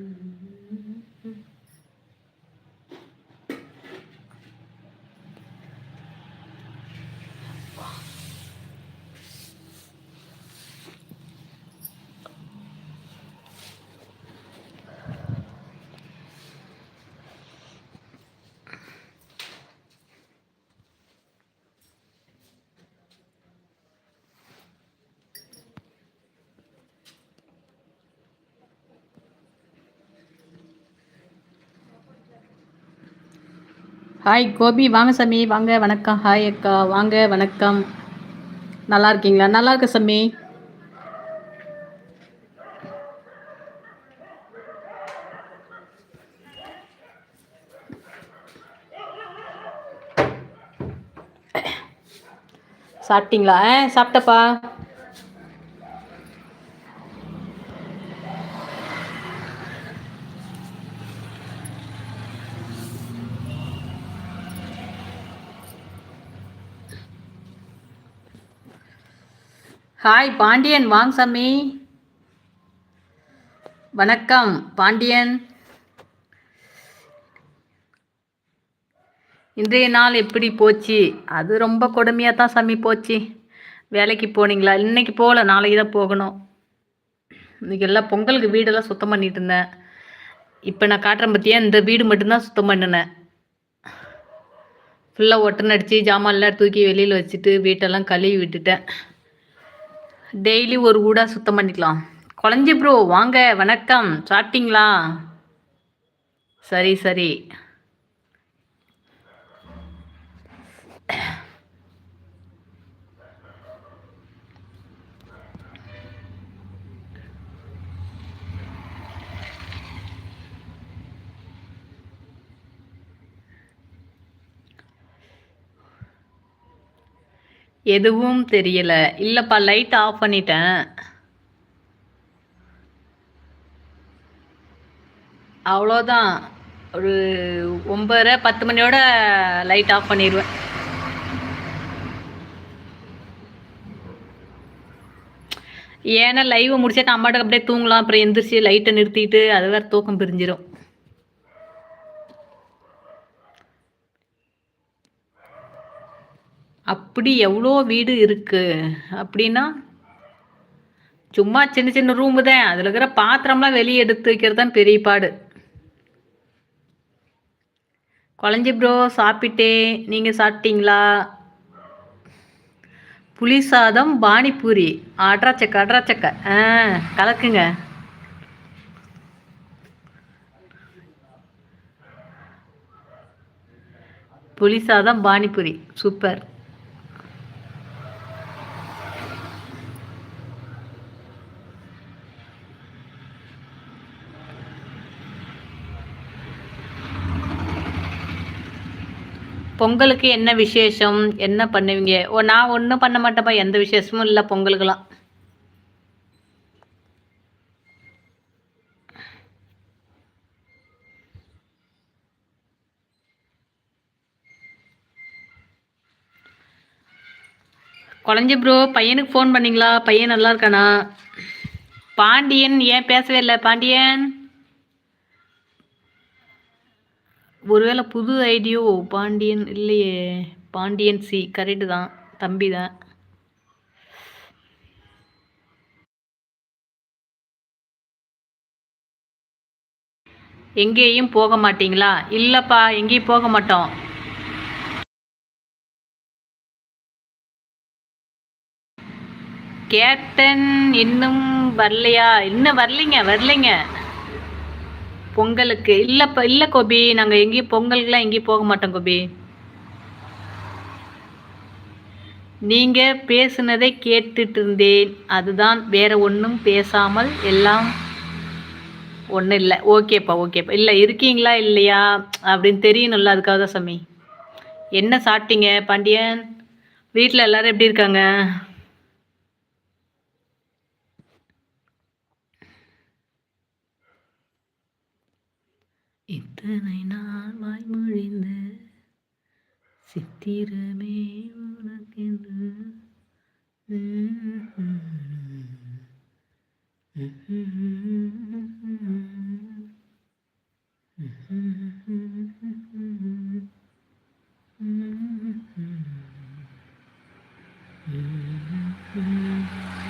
Mm-hmm. Hi Gopi. வாங்க சாமி. வாங்க. வணக்கம். ஹாய் அக்கா. வாங்க. வணக்கம். நல்லா இருக்கீங்களா? நல்லா இருக்க சாமி. சாப்பிட்டீங்களா? ஆ சாப்பிட்டப்பா. ஹாய் பாண்டியன் வாங்க சாமி வணக்கம் பாண்டியன் இன்றைய நாள் எப்படி போச்சு? அது ரொம்ப கொடுமையாக தான் சாமி போச்சு. வேலைக்கு போனீங்களா? இன்னைக்கு போகல நாளைக்கு தான் போகணும். இன்றைக்கி எல்லாம் பொங்கலுக்கு வீடெல்லாம் சுத்தம் பண்ணிட்டு இருந்தேன். இப்போ நான் காட்டுறேன் பற்றியா இந்த வீடு மட்டும்தான் சுத்தம் பண்ணினேன். ஃபுல்லாக ஒட்டனை அடித்து ஜாமான்லாம் தூக்கி வெளியில் வச்சுட்டு வீட்டெல்லாம் கழுவி விட்டுட்டேன். டெய்லி ஒரு ஊடா சுத்தம் பண்ணிக்கலாம். குழஞ்சி ப்ரோ வாங்க வணக்கம். சாப்பிட்டீங்களா? சரி சரி. எதுவும் தெரியல. இல்லைப்பா லைட் ஆஃப் பண்ணிட்டேன். அவ்வளோதான் ஒரு ஒம்பது பத்து மணியோட லைட் ஆஃப் பண்ணிடுவேன் ஏன்னா லைவை முடிச்சிட்டு அம்மாட்ட அப்படியே தூங்கலாம். அப்புறம் எந்திரிச்சு லைட்டை நிறுத்திட்டு அது வேறு தூக்கம் பிரிஞ்சிடும் அப்படி எவ்வளோ வீடு இருக்கு அப்படின்னா சும்மா சின்ன சின்ன ரூமு தான். அதில் இருக்கிற பாத்திரம்லாம் வெளியே எடுத்து வைக்கிறது தான் பெரிய பாடு. குழஞ்சி ப்ரோ சாப்பிட்டேன். நீங்கள் சாப்பிட்டீங்களா? புளி சாதம் பானிபூரி. அட்ராச்சக்க அட்ராச்சக்க ஆ கலக்குங்க. புளி சாதம் பானிபூரி. சூப்பர். பொங்கலுக்கு என்ன விசேஷம்? என்ன பண்ணுவீங்க? ஓ நான் ஒன்றும் பண்ண மாட்டேன்ப்பா. எந்த விசேஷமும் இல்லை பொங்கலுக்கெல்லாம். குழஞ்சி ப்ரோ பையனுக்கு ஃபோன் பண்ணீங்களா? பையன் நல்லா இருக்கானா? பாண்டியன் ஏன் பேசவே இல்லை? பாண்டியன்? ஒருவேளை புது ஐடியோ பாண்டியன் இல்லையே பாண்டியன் சி கரெக்டு தான் தம்பி தான். எங்கேயும் போக மாட்டீங்களா? இல்லைப்பா எங்கேயும் போக மாட்டோம். கேப்டன் இன்னும் வரலையா? இன்னும் வரலைங்க வரலைங்க. பொங்கலுக்கு. இல்லைப்பா இல்லை கோபி நாங்கள் எங்கேயும் பொங்கலுக்குலாம் எங்கேயும் போக மாட்டோம் கோபி. நீங்கள் பேசுனதை கேட்டுட்டு இருந்தேன் அதுதான் வேற ஒன்றும் பேசாமல் எல்லாம் ஒன்றும் இல்லை. ஓகேப்பா ஓகேப்பா. இல்லை இருக்கீங்களா இல்லையா அப்படின்னு தெரியணும்ல அதுக்காக தான் சாமி. என்ன சாப்பிட்டீங்க பாண்டியன்? வீட்டில் எல்லாரும் எப்படி இருக்காங்க? இத்தனை நாள் வாய்மொழிந்து சித்திரமே உனக்கென்று.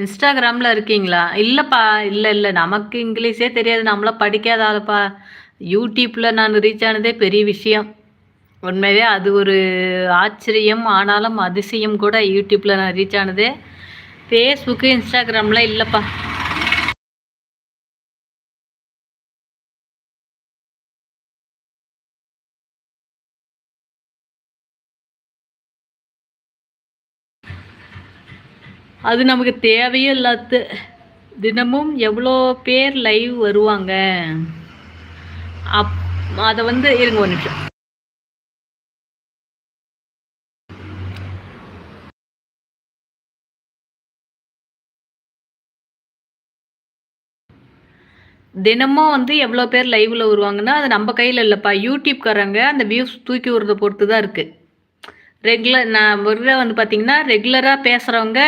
இன்ஸ்டாகிராமில் இருக்கீங்களா? இல்லைப்பா இல்லை இல்லை. நமக்கு இங்கிலீஷே தெரியாது. நம்மளாம் படிக்காத ஆளுப்பா. யூடியூப்பில் நான் ரீச் ஆனதே பெரிய விஷயம். உண்மையே அது ஒரு ஆச்சரியம். ஆனாலும் அதிசயம் கூட யூடியூப்பில் நான் ரீச் ஆனதே. ஃபேஸ்புக்கு இன்ஸ்டாகிராமில் இல்லைப்பா. அது நமக்கு தேவையே இல்லாத தினமும் எவ்வளோ பேர் லைவ் வருவாங்க? அப் அதை வந்து இருங்க ஒரு நிமிஷம். தினமும் வந்து எவ்வளோ பேர் லைவில் வருவாங்கன்னா அது நம்ம கையில் இல்லைப்பா. யூடியூப்காரங்க அந்த வியூஸ் தூக்கி விடுறத பொறுத்து தான் இருக்குது ரெகுலர் நான் ஒரு வந்து பார்த்தீங்கன்னா ரெகுலராக பேசுகிறவங்க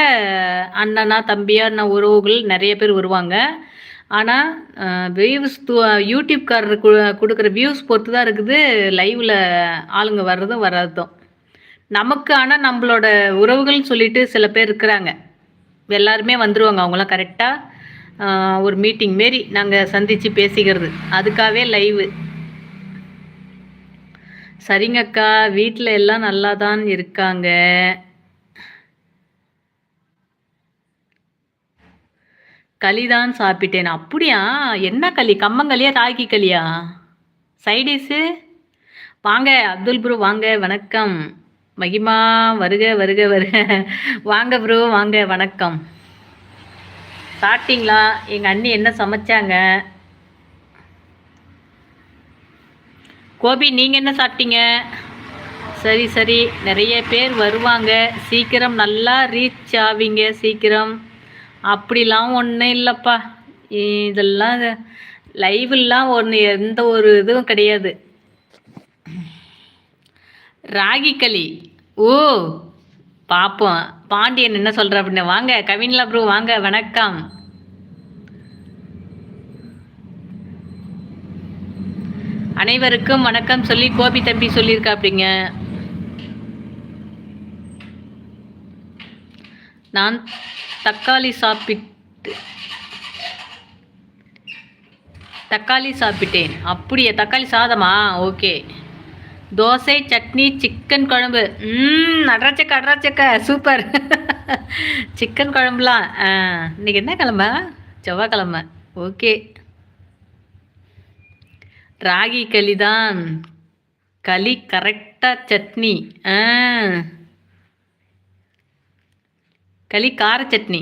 அண்ணனா தம்பியா உறவுகள் நிறைய பேர் வருவாங்க. ஆனால் வியூஸ் யூடியூப்காரர் கொடுக்குற வியூஸ் பொறுத்து தான் இருக்குது லைவில் ஆளுங்க வர்றதும் வராதும். நமக்கு ஆனால் நம்மளோட உறவுகள்னு சொல்லிட்டு சில பேர் இருக்கிறாங்க. எல்லாருமே வந்துடுவாங்க அவங்களாம் கரெக்டாக ஒரு மீட்டிங் மாரி நாங்கள் சந்தித்து பேசிக்கிறது. அதுக்காகவே லைவு சரிங்கக்கா வீட்டில் எல்லாம் நல்லா தான் இருக்காங்க. களி தான் சாப்பிட்டேன். அப்படியா? என்ன களி? கம்மங்களியா ராகி களியா? சைடிஸு வாங்க அப்துல் ப்ரோ வாங்க வணக்கம். மகிமா வருக வருக வருக. வாங்க ப்ரோ வாங்க வணக்கம். சாப்பிட்டீங்களா? எங்கள் அண்ணி என்ன சமைச்சாங்க? கோபி நீங்கள் என்ன சாப்பிட்டீங்க? சரி சரி. நிறைய பேர் வருவாங்க. சீக்கிரம் நல்லா ரீச் ஆவீங்க சீக்கிரம். அப்படிலாம் ஒன்றும் இல்லைப்பா. இதெல்லாம் லைவ்லாம் ஒன்று எந்த ஒரு இதுவும் கிடையாது. ராகி களி. ஓ பார்ப்போம் பாண்டியன் என்ன சொல்கிற அப்படின்னு வாங்க கவின்லா ப்ரூ வாங்க வணக்கம். அனைவருக்கும் வணக்கம் சொல்லி கோபி தம்பி சொல்லியிருக்கா அப்படிங்க நான் தக்காளி சாப்பிட்டு தக்காளி சாப்பிட்டேன். அப்படியே தக்காளி சாதமா? ஓகே. தோசை சட்னி சிக்கன் குழம்பு. ம் அட்ராச்சக்க அட்ராச்சக்க சூப்பர். சிக்கன் குழம்புலாம் இன்னைக்கு என்ன கிழமை? செவ்வாய்க்கிழமை. ஓகே. ராகி களி தான் களி கரெக்டாக சட்னி. ஆ. களி கார சட்னி.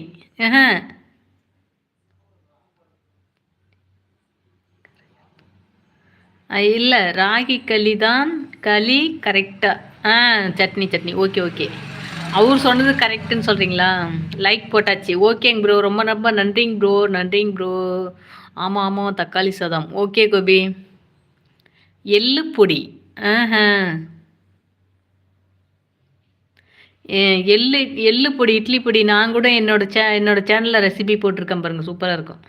இல்லை ராகி களி தான் களி கரெக்டாக ஆ. சட்னி சட்னி. Okay okay. அவர் சொன்னது கரெக்டுன்னு சொல்கிறீங்களா லைக் போட்டாச்சு. ஓகேங்க ப்ரோ ரொம்ப ரொம்ப நன்றிங்க ப்ரோ நன்றிங்க ப்ரோ ஆமாம் ஆமாம் தக்காளி சாதம். ஓகே கோபி. எள்ளு பொடி. ஆஹா. எள்ளு எள்ளு பொடி இட்லி பொடி நான் கூட என்னோட சே என்னோட சேனலில் ரெசிபி போட்டிருக்கேன் பாருங்கள் சூப்பராக இருக்கும்.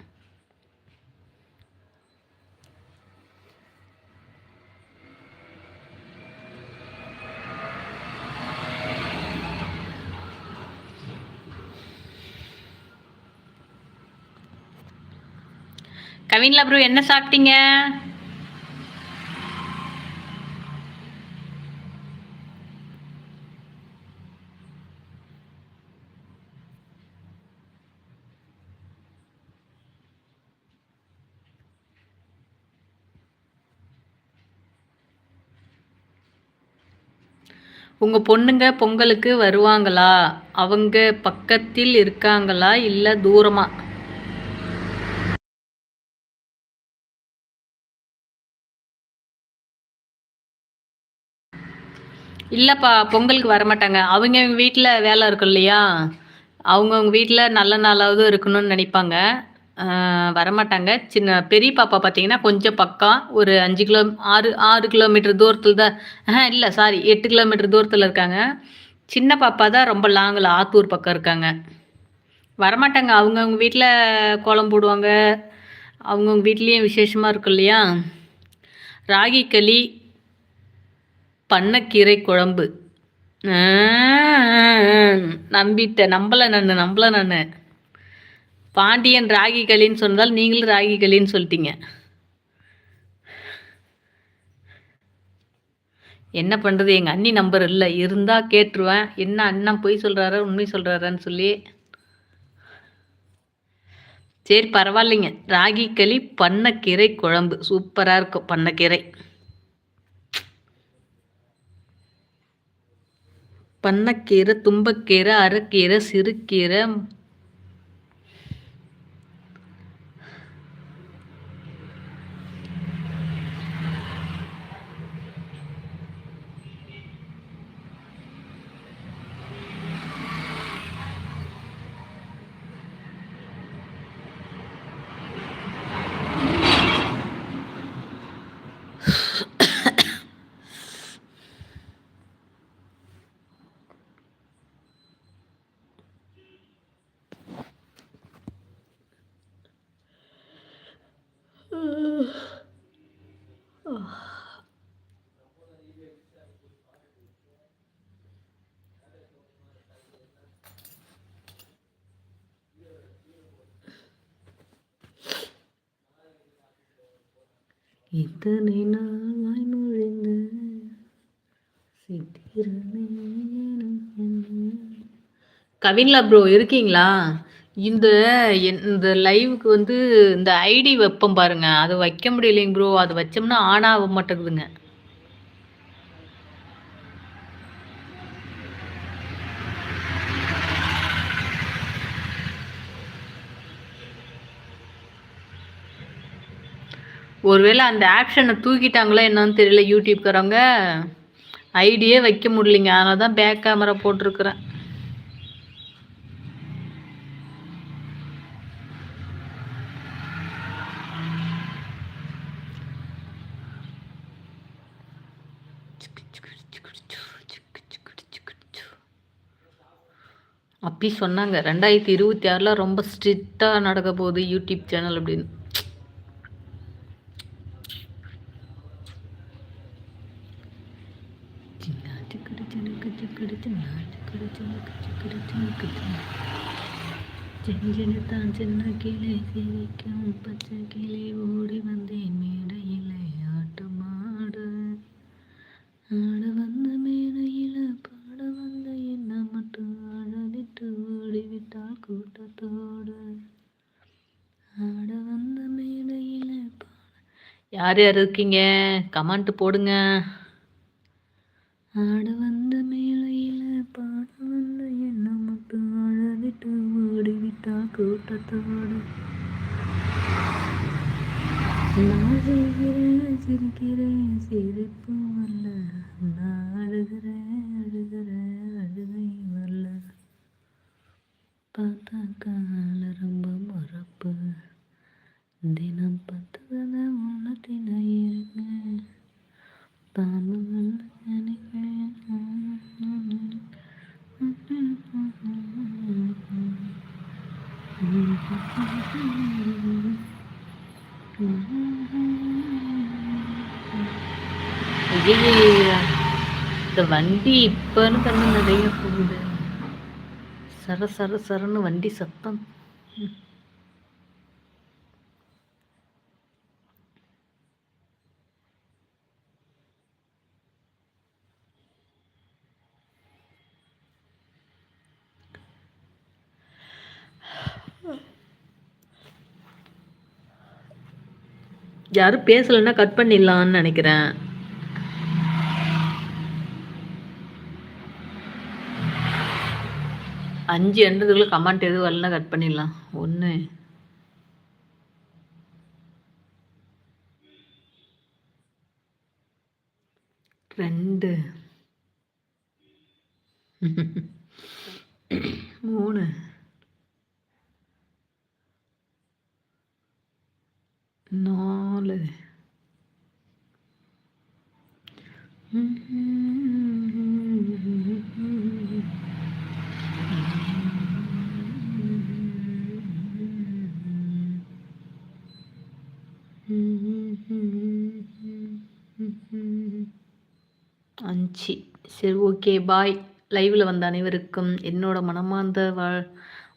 கவின்லா ப்ரோ என்ன சாப்பிட்டீங்க? உங்கள் பொண்ணுங்க பொங்கலுக்கு வருவாங்களா? அவங்க பக்கத்தில் இருக்காங்களா? இல்லை தூரமாக இல்லைப்பா பொங்கலுக்கு வரமாட்டாங்க. அவங்க வீட்டில் வேலை இருக்கும் இல்லையா? அவங்கவுங்க வீட்டில் நல்ல நாளாவது இருக்கணும்னு நினைப்பாங்க. வரமாட்டாங்க. சின்ன பெரிய பாப்பா பார்த்தீங்கன்னா கொஞ்சம் பக்கம் ஒரு அஞ்சு கிலோ ஆறு ஆறு கிலோமீட்டர் தூரத்தில் தான் இல்லை சாரி எட்டு கிலோமீட்டர் தூரத்தில் இருக்காங்க. சின்ன பாப்பா தான் ரொம்ப லாங்கில் ஆத்தூர் பக்கம் இருக்காங்க. வரமாட்டாங்க. அவங்கவுங்க வீட்டில் கோலம் போடுவாங்க. அவங்கவுங்க வீட்லேயும் விசேஷமாக இருக்கும் இல்லையா? ராகி களி பண்ணக்கீரை குழம்பு. நம்பிட்டேன். நம்பலை நான் நம்பலை நான். பாண்டியன் ராகி களின்னு சொன்னதால் நீங்களும் ராகி களின்னு சொல்லிட்டீங்க. என்ன பண்ணுறது எங்கள் அண்ணி நம்பர் இல்லை. இருந்தால் கேட்டுருவேன். என்ன அண்ணன் பொய் சொல்கிறாரு உண்மை சொல்கிறாரான்னு சொல்லி. சரி பரவாயில்லைங்க. ராகி களி பண்ணக்கீரை குழம்பு. சூப்பராக இருக்கும். பண்ணக்கீரை. பண்ணக்கீரை தும்பக்கீரை அரைக்கீரை சிறுகீரை இத்தனை நாளாய் நுழைந்த சித்திரமே கவின்லா ப்ரோ இருக்கீங்களா? இந்த என்- இந்த லைவுக்கு வந்து இந்த ஐடி வைப்போம் பாருங்க. அது வைக்க முடியலைங்க ப்ரோ அது வச்சோம்னா ஆன் ஆக மாட்டேங்குதுங்க. ஒருவேளை அந்த ஆப்ஷனை தூக்கிட்டாங்களா என்னன்னு தெரியல. யூடியூப்காரவங்க ஐடியே வைக்க முடியலைங்க. அதனால தான் பேக் கேமரா போட்டிருக்கிறேன். அப்படி சொன்னாங்க. ரெண்டாயிரத்தி இருபத்தி ஆறில் ரொம்ப ஸ்ட்ரிக்டாக நடக்க போகுது யூடியூப் சேனல் அப்படின்னு. செஞ்சனத்தான் சின்ன கிளை சிரிக்கும் பச்சை கிளை ஓடி வந்தேன் மேடையில். யார் யார் இருக்கீங்க? கமெண்ட் போடுங்க. ஆடு வந்த மேலையில பாட வந்த என்ன மட்டும் அழவிட்டு ஓடிவிட்டா கூட்டத்தோடு. நான் சிரிக்கிறேன் சிரிக்கிறேன் சிரிப்பு வரல நான் அழுகிறேன் அழுகிறேன் அழுகை வரல. பார்த்தா கால ரொம்ப மறப்பு. தினம் இந்த வண்டி இப்பன்னு கண்ணு நிறைய போகுது. சர சர சரன்னு வண்டி சத்தம். யாரும் பேசலைன்னா கட் பண்ணிடலான்னு நினைக்கிறேன். அஞ்சு எண்றதுக்குள்ள கமெண்ட் எதுவும் வரலன்னா கட் பண்ணிடலாம். ஒன்று ரெண்டு. மூணு. நாலு. சரி ஓகே பாய். லைவில் வந்த அனைவருக்கும் என்னோட மனமார்ந்த வாழ்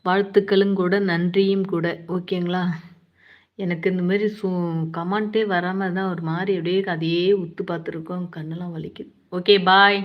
வாழ்த்துக்களும் கூட நன்றியும் கூட. ஓகேங்களா? எனக்கு இந்த மாதிரி சூ கமெண்ட்டே வராமல் தான் ஒரு மாதிரி அப்படியே அதையே உத்து பார்த்துருக்கோம். கண்ணெல்லாம் வலிக்குது. Okay bye.